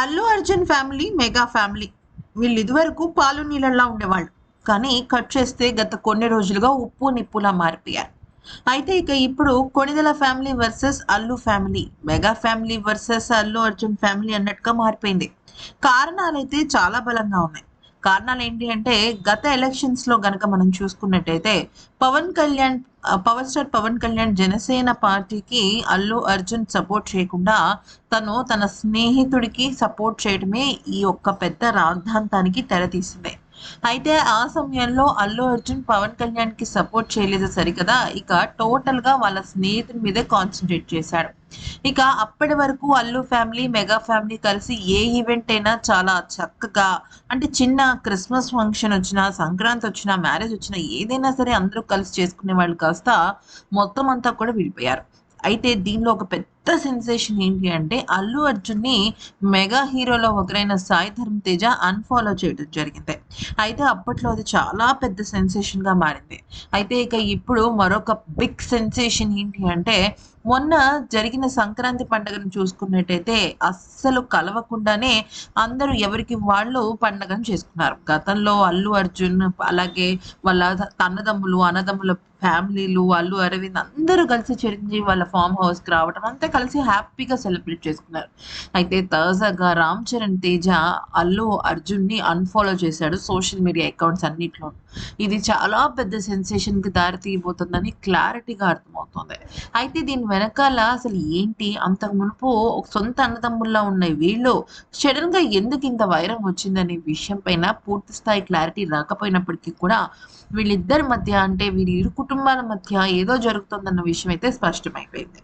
Allu Arjun family mega family వీళ్ళు ఇదివరకు పాలు నీళ్ళలా ఉండేవాళ్ళు. కానీ కట్ చేస్తే గత కొన్ని రోజులుగా ఉప్పు నిప్పులా మారిపోయారు. అయితే ఇక ఇప్పుడు Konidela family versus Allu family mega family versus Allu Arjun family అన్నట్టుగా మారిపోయింది. కారణాలైతే చాలా బలంగా ఉన్నాయి. కారణాలు ఏంటి అంటే గత ఎలక్షన్స్లో గనక మనం చూసుకున్నట్టయితే పవన్ కళ్యాణ్ పవర్ స్టార్ పవన్ కళ్యాణ్ జనసేన పార్టీకి అల్లు అర్జున్ సపోర్ట్ చేయకుండా తను తన స్నేహితుడికి సపోర్ట్ చేయడమే ఈ ఒక్క పెద్ద రాద్ధాంతానికి తెరతీసింది. అయితే ఆ సమయంలో అల్లు అర్జున్ పవన్ కళ్యాణ్కి సపోర్ట్ చేయలేదు సరికదా? ఇక టోటల్గా వాళ్ళ స్నేహితుడి మీదే కాన్సన్ట్రేట్ చేశాడు. ఇక అప్పటి వరకు అల్లు ఫ్యామిలీ మెగా ఫ్యామిలీ కలిసి ఏ ఈవెంట్ అయినా చాలా చక్కగా అంటే చిన్న క్రిస్మస్ ఫంక్షన్ వచ్చినా సంక్రాంతి వచ్చినా మ్యారేజ్ వచ్చినా ఏదైనా సరే అందరూ కలిసి చేసుకునే వాళ్ళు కాస్త మొత్తం అంతా కూడా విడిపోయారు. అయితే దీనిలో ఒక పెద్ద సెన్సేషన్ ఏంటి అంటే అల్లు అర్జున్ని మెగా హీరోలో ఒకరైన సాయి ధర్మ్ తేజ అన్ఫాలో చేయడం జరిగింది. అయితే అప్పట్లో అది చాలా పెద్ద సెన్సేషన్గా మారింది. అయితే ఇక ఇప్పుడు మరొక బిగ్ సెన్సేషన్ ఏంటి అంటే మొన్న జరిగిన సంక్రాంతి పండుగను చూసుకున్నట్టయితే అస్సలు కలవకుండానే అందరూ ఎవరికి వాళ్ళు పండగను చేసుకున్నారు. గతంలో అల్లు అర్జున్ అలాగే వాళ్ళ అన్నదమ్ములు అన్నదమ్ముల ఫ్యామిలీలు అల్లు అరవింద్ అందరూ కలిసి చిరంజీవి వాళ్ళ ఫామ్ హౌస్కి రావడం అంతే కలిసి హ్యాపీగా సెలబ్రేట్ చేసుకున్నారు. అయితే తాజాగా రామ్ చరణ్ తేజ అల్లు అర్జున్ని అన్ఫాలో చేశాడు సోషల్ మీడియా అకౌంట్స్ అన్నిట్లో. ఇది చాలా పెద్ద సెన్సేషన్కి దారి తీయబోతుందని క్లారిటీగా అర్థమవుతుంది. అయితే దీని వెనకాల అసలు ఏంటి? అంతకు మునుపు ఒక సొంత అన్నదమ్ముల్లా ఉన్న వీళ్ళు సడన్గా ఎందుకు ఇంత వైరం వచ్చిందనే విషయం పైన పూర్తి స్థాయి క్లారిటీ రాకపోయినప్పటికీ కూడా వీళ్ళిద్దరి మధ్య అంటే వీరి ఇరు కుటుంబాల మధ్య ఏదో జరుగుతుందన్న విషయం అయితే స్పష్టమైపోయింది.